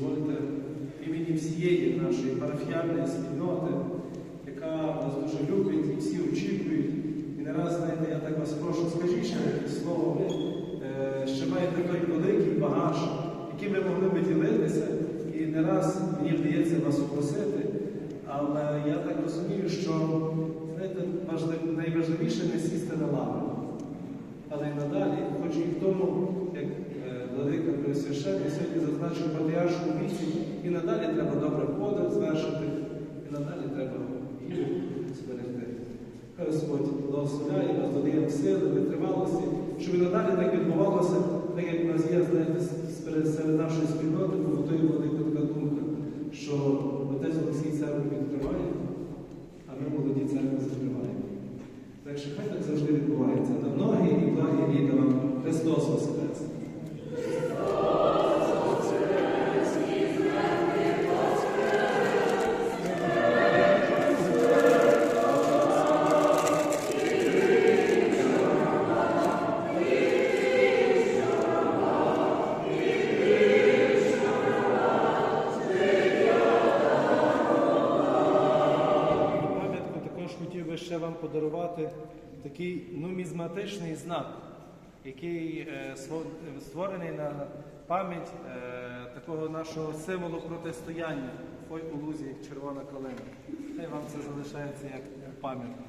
дозвольте імені всієї нашої парафіальної спільноти, яка нас дуже любить і всі очікують. І не раз, знаєте, я так вас прошу, скажіть ще якесь слово, е, ще маєте той великий багаж, яким ви могли би ділитися, і не раз мені вдається вас упросити. Але я так розумію, що знаєте, важлив- найважливіше не сісти на лавру. Але й надалі, хоч і в тому, як е, владика Преосвященний зазначив патріаршому віці, і надалі треба добре подив звершити, і надалі треба віру зберегти. Хай Господь благословляє вас, додає сили, витривалості, щоб і надалі так відбувалося, так як в нас є, знаєте, серед нашої спільноти побутує велика така думка, що отець Олексій церкву відкриває, а ми молоді церкви закриваємо. Так що хай так завжди відбувається. На ноги і благі літа вам Христос Воскрес! Хотів би ще вам подарувати такий нумізматичний знак, який е, створений на пам'ять е, такого нашого символу протистояння Ой у лузі червона калина. Хай вам це залишається як пам'ятка.